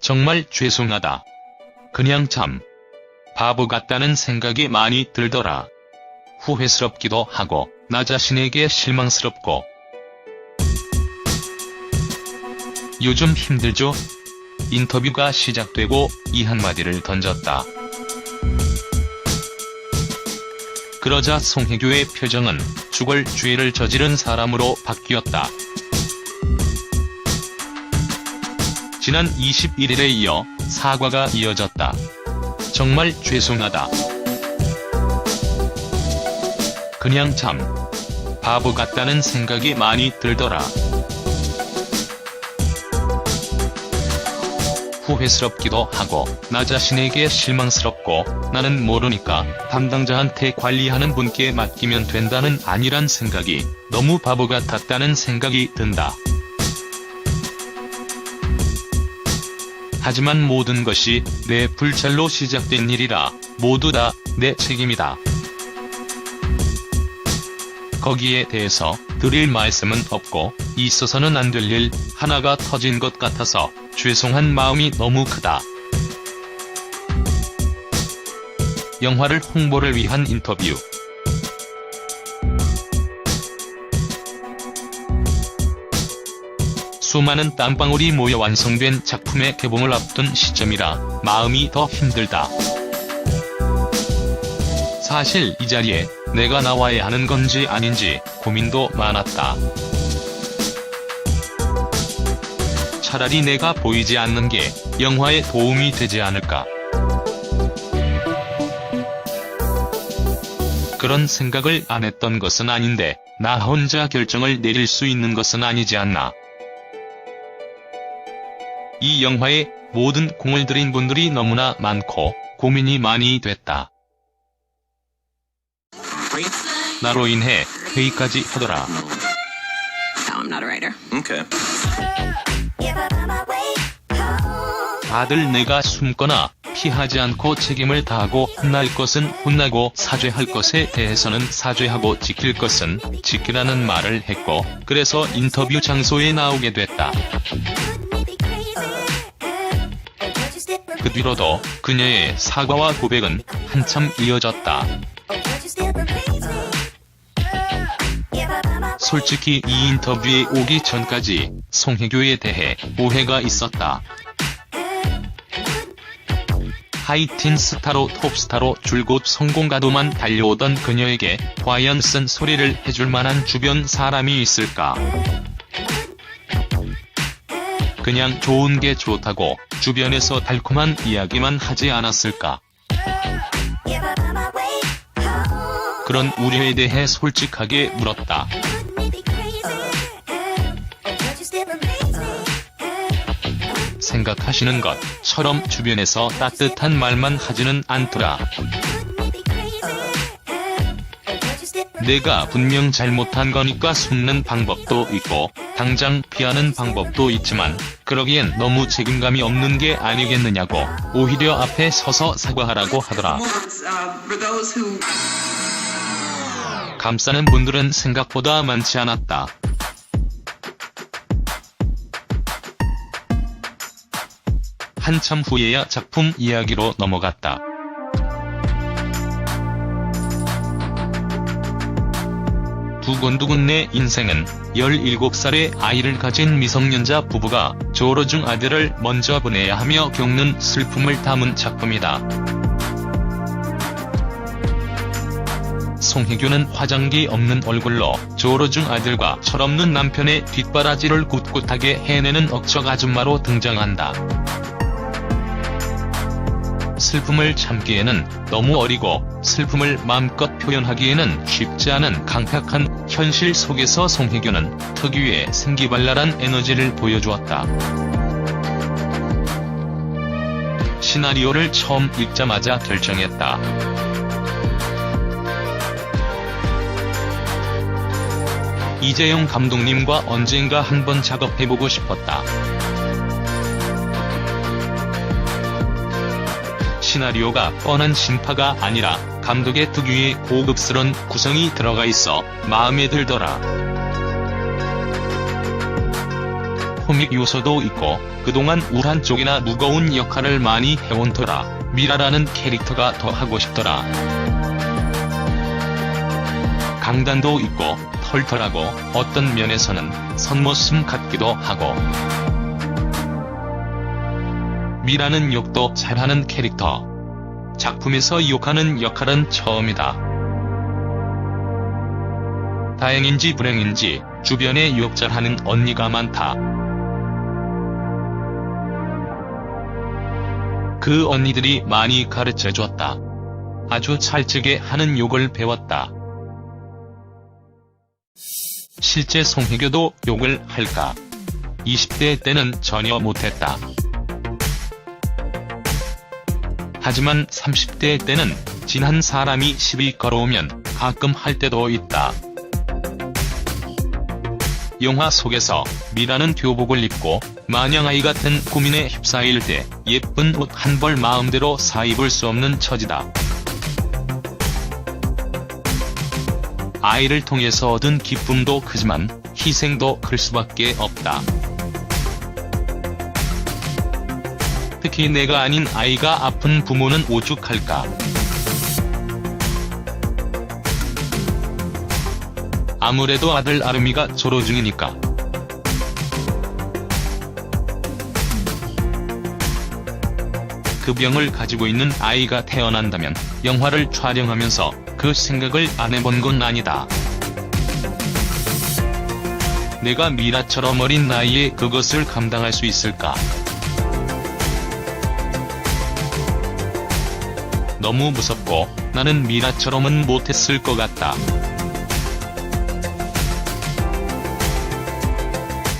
정말 죄송하다. 그냥 참 바보 같다는 생각이 많이 들더라. 후회스럽기도 하고 나 자신에게 실망스럽고 요즘 힘들죠? 인터뷰가 시작되고 이 한마디를 던졌다. 그러자 송혜교의 표정은 죽을 죄를 저지른 사람으로 바뀌었다. 지난 21일에 이어 사과가 이어졌다. 정말 죄송하다. 그냥 참 바보 같다는 생각이 많이 들더라. 후회스럽기도 하고 나 자신에게 실망스럽고 나는 모르니까 담당자한테 관리하는 분께 맡기면 된다는 아니란 생각이 너무 바보 같았다는 생각이 든다. 하지만 모든 것이 내 불찰로 시작된 일이라 모두 다 내 책임이다. 거기에 대해서 드릴 말씀은 없고 있어서는 안 될 일 하나가 터진 것 같아서 죄송한 마음이 너무 크다. 영화를 홍보를 위한 인터뷰 수많은 땀방울이 모여 완성된 작품의 개봉을 앞둔 시점이라 마음이 더 힘들다. 사실 이 자리에 내가 나와야 하는 건지 아닌지 고민도 많았다. 차라리 내가 보이지 않는 게 영화에 도움이 되지 않을까. 그런 생각을 안 했던 것은 아닌데 나 혼자 결정을 내릴 수 있는 것은 아니지 않나. 이 영화에 모든 공을 들인 분들이 너무나 많고 고민이 많이 됐다. 나로 인해 회의까지 하더라. No, I'm not a writer. Okay. 다들 내가 숨거나 피하지 않고 책임을 다하고 혼날 것은 혼나고 사죄할 것에 대해서는 사죄하고 지킬 것은 지키라는 말을 했고 그래서 인터뷰 장소에 나오게 됐다. 그 뒤로도 그녀의 사과와 고백은 한참 이어졌다. 솔직히 이 인터뷰에 오기 전까지 송혜교에 대해 오해가 있었다. 하이틴 스타로 톱스타로 줄곧 성공가도만 달려오던 그녀에게 과연 쓴 소리를 해줄 만한 주변 사람이 있을까? 그냥 좋은 게 좋다고 주변에서 달콤한 이야기만 하지 않았을까? 그런 우려에 대해 솔직하게 물었다. 생각하시는 것처럼 주변에서 따뜻한 말만 하지는 않더라. 내가 분명 잘못한 거니까 숨는 방법도 있고 당장 피하는 방법도 있지만 그러기엔 너무 책임감이 없는 게 아니겠느냐고 오히려 앞에 서서 사과하라고 하더라. 감싸는 분들은 생각보다 많지 않았다. 한참 후에야 작품 이야기로 넘어갔다. 두근두근 내 인생은 17살의 아이를 가진 미성년자 부부가 조로 중 아들을 먼저 보내야 하며 겪는 슬픔을 담은 작품이다. 송혜교는 화장기 없는 얼굴로 조로 중 아들과 철없는 남편의 뒷바라지를 꿋꿋하게 해내는 억척 아줌마로 등장한다. 슬픔을 참기에는 너무 어리고 슬픔을 마음껏 표현하기에는 쉽지 않은 강팍한 현실 속에서 송혜교는 특유의 생기발랄한 에너지를 보여주었다. 시나리오를 처음 읽자마자 결정했다. 이재용 감독님과 언젠가 한번 작업해보고 싶었다. 시나리오가 뻔한 신파가 아니라 감독의 특유의 고급스런 구성이 들어가 있어 마음에 들더라. 코믹 요소도 있고 그동안 우울한 쪽이나 무거운 역할을 많이 해온 터라 미라라는 캐릭터가 더 하고 싶더라. 강단도 있고 털털하고 어떤 면에서는 선모습 같기도 하고 미라는 욕도 잘하는 캐릭터. 작품에서 욕하는 역할은 처음이다. 다행인지 불행인지 주변에 욕 잘하는 언니가 많다. 그 언니들이 많이 가르쳐줬다. 아주 찰지게 하는 욕을 배웠다. 실제 송혜교도 욕을 할까? 20대 때는 전혀 못했다. 하지만 30대 때는 진한 사람이 시비 걸어오면 가끔 할 때도 있다. 영화 속에서 미라는 교복을 입고 마냥 아이 같은 고민에 휩싸일 때 예쁜 옷 한 벌 마음대로 사입을 수 없는 처지다. 아이를 통해서 얻은 기쁨도 크지만 희생도 클 수밖에 없다. 특히 내가 아닌 아이가 아픈 부모는 오죽할까. 아무래도 아들 아름이가 졸업 중이니까. 그 병을 가지고 있는 아이가 태어난다면 영화를 촬영하면서 그 생각을 안 해본 건 아니다. 내가 미라처럼 어린 나이에 그것을 감당할 수 있을까? 너무 무섭고 나는 미라처럼은 못했을 것 같다.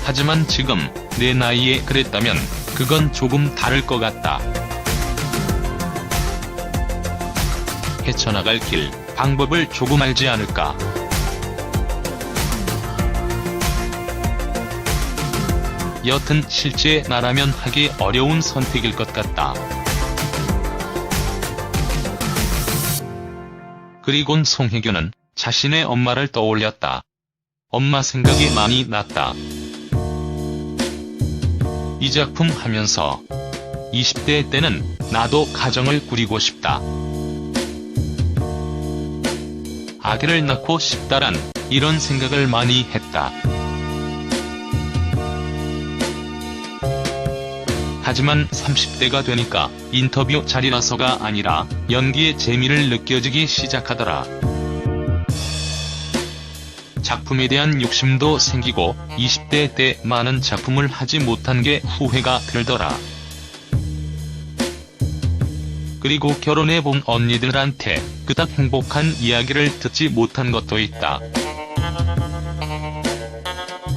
하지만 지금 내 나이에 그랬다면 그건 조금 다를 것 같다. 헤쳐나갈 길, 방법을 조금 알지 않을까. 여튼 실제 나라면 하기 어려운 선택일 것 같다. 그리곤 송혜교는 자신의 엄마를 떠올렸다. 엄마 생각이 많이 났다. 이 작품 하면서 20대 때는 나도 가정을 꾸리고 싶다. 아기를 낳고 싶다란 이런 생각을 많이 했다. 하지만 30대가 되니까 인터뷰 자리라서가 아니라 연기의 재미를 느껴지기 시작하더라. 작품에 대한 욕심도 생기고 20대 때 많은 작품을 하지 못한 게 후회가 들더라. 그리고 결혼해 본 언니들한테 그닥 행복한 이야기를 듣지 못한 것도 있다.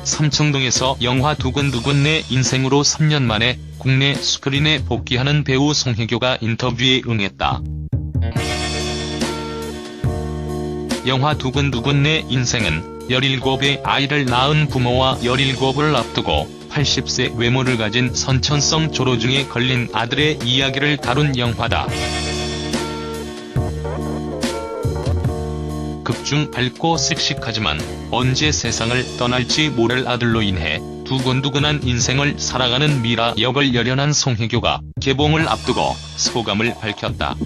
삼청동에서 영화 두근두근 내 인생으로 3년 만에 국내 스크린에 복귀하는 배우 송혜교가 인터뷰에 응했다. 영화 두근두근 내 인생은 17의 아이를 낳은 부모와 17을 앞두고 80세 외모를 가진 선천성 조로중에 걸린 아들의 이야기를 다룬 영화다. 극중 밝고 씩씩하지만 언제 세상을 떠날지 모를 아들로 인해 두근두근한 인생을 살아가는 미라 역을 열연한 송혜교가 개봉을 앞두고 소감을 밝혔다.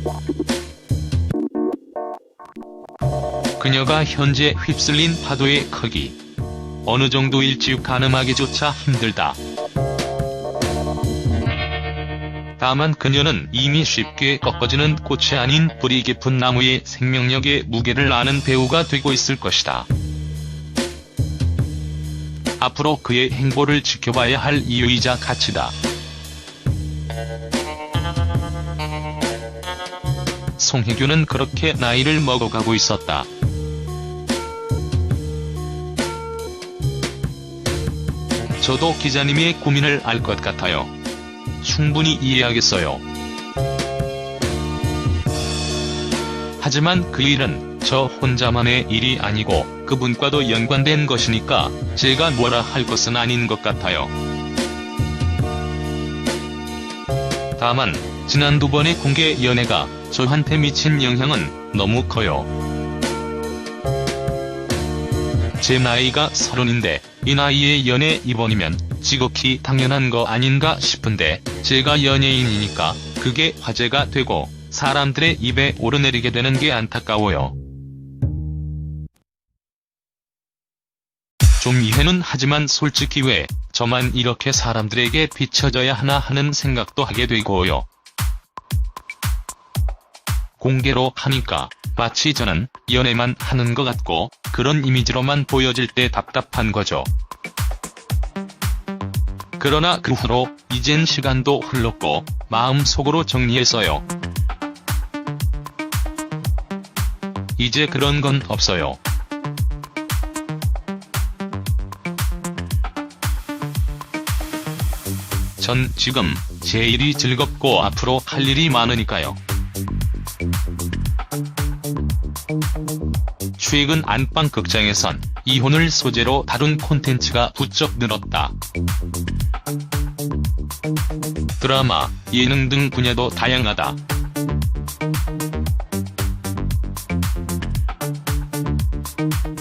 그녀가 현재 휩쓸린 파도의 크기. 어느 정도일지 가늠하기조차 힘들다. 다만 그녀는 이미 쉽게 꺾어지는 꽃이 아닌 뿌리 깊은 나무의 생명력의 무게를 아는 배우가 되고 있을 것이다. 앞으로 그의 행보를 지켜봐야 할 이유이자 가치다. 송혜교는 그렇게 나이를 먹어가고 있었다. 저도 기자님의 고민을 알 것 같아요. 충분히 이해하겠어요. 하지만 그 일은 저 혼자만의 일이 아니고 그분과도 연관된 것이니까 제가 뭐라 할 것은 아닌 것 같아요. 다만 지난 두 번의 공개 연애가 저한테 미친 영향은 너무 커요. 제 나이가 서른인데 이 나이에 연애 입원이면 지극히 당연한 거 아닌가 싶은데 제가 연예인이니까 그게 화제가 되고 사람들의 입에 오르내리게 되는 게 안타까워요. 좀 이해는 하지만 솔직히 왜 저만 이렇게 사람들에게 비춰져야 하나 하는 생각도 하게 되고요. 공개로 하니까 마치 저는 연애만 하는 것 같고 그런 이미지로만 보여질 때 답답한 거죠. 그러나 그 후로 이젠 시간도 흘렀고 마음속으로 정리했어요. 이제 그런 건 없어요. 전 지금 제 일이 즐겁고 앞으로 할 일이 많으니까요. 최근 안방 극장에선 이혼을 소재로 다룬 콘텐츠가 부쩍 늘었다. 드라마, 예능 등 분야도 다양하다.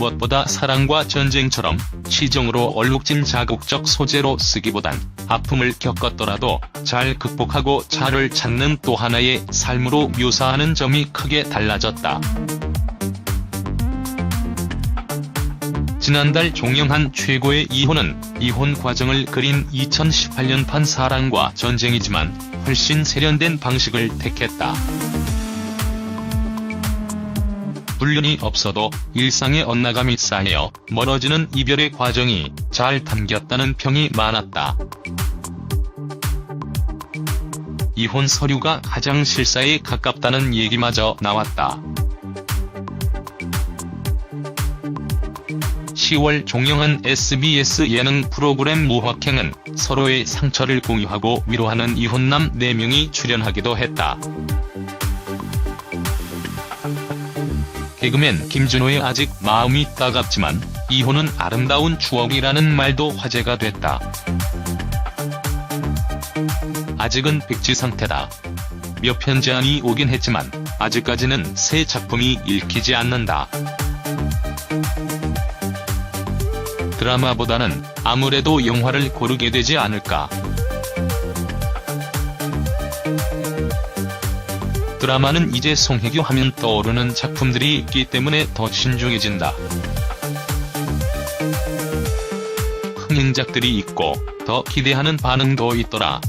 무엇보다 사랑과 전쟁처럼 시정으로 얼룩진 자극적 소재로 쓰기보단 아픔을 겪었더라도 잘 극복하고 자를 찾는 또 하나의 삶으로 묘사하는 점이 크게 달라졌다. 지난달 종영한 최고의 이혼은 이혼 과정을 그린 2018년판 사랑과 전쟁이지만 훨씬 세련된 방식을 택했다. 불륜이 없어도 일상의 엇나감이 쌓여 멀어지는 이별의 과정이 잘 담겼다는 평이 많았다. 이혼 서류가 가장 실사에 가깝다는 얘기마저 나왔다. 10월 종영한 SBS 예능 프로그램 무화행은 서로의 상처를 공유하고 위로하는 이혼남 4명이 출연하기도 했다. 개그맨 김준호의 아직 마음이 따갑지만 이혼은 아름다운 추억이라는 말도 화제가 됐다. 아직은 백지 상태다. 몇 편 제안이 오긴 했지만 아직까지는 새 작품이 읽히지 않는다. 드라마보다는 아무래도 영화를 고르게 되지 않을까. 드라마는 이제 송혜교 하면 떠오르는 작품들이 있기 때문에 더 신중해진다. 흥행작들이 있고 더 기대하는 반응도 있더라.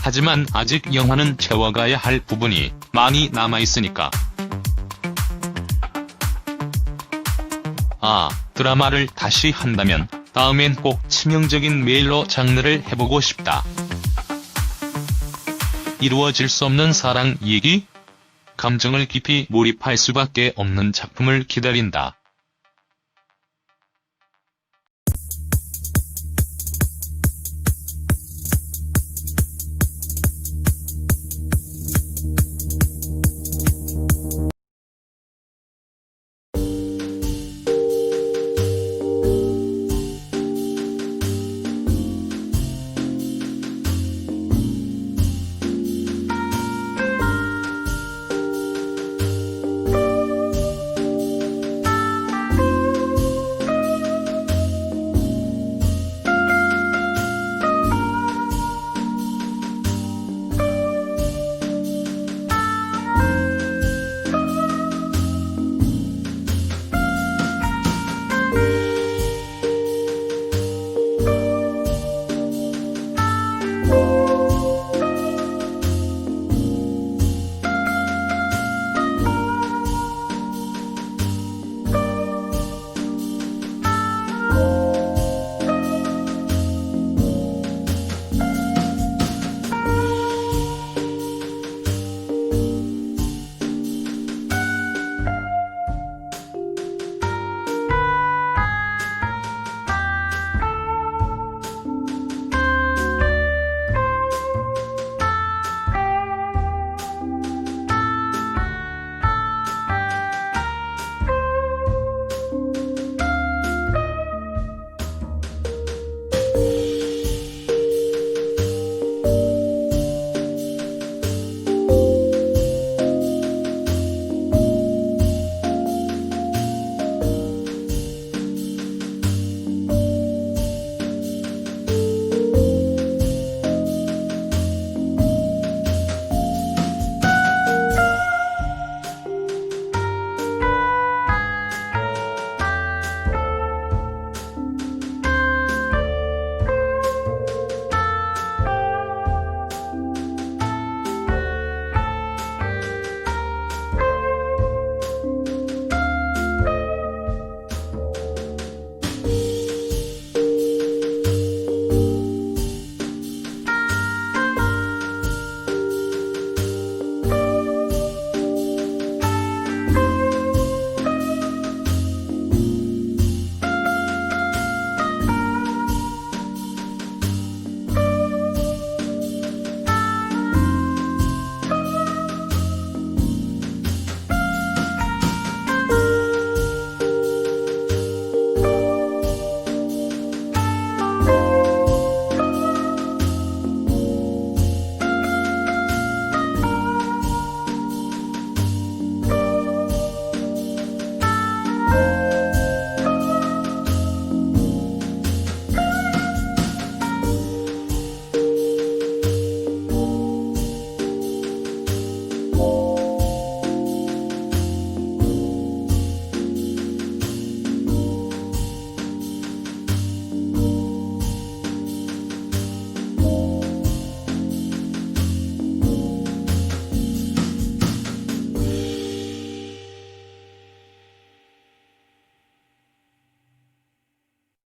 하지만 아직 영화는 채워가야 할 부분이 많이 남아있으니까. 아, 드라마를 다시 한다면 다음엔 꼭 치명적인 메일로 장르를 해보고 싶다. 이루어질 수 없는 사랑 얘기? 감정을 깊이 몰입할 수밖에 없는 작품을 기다린다.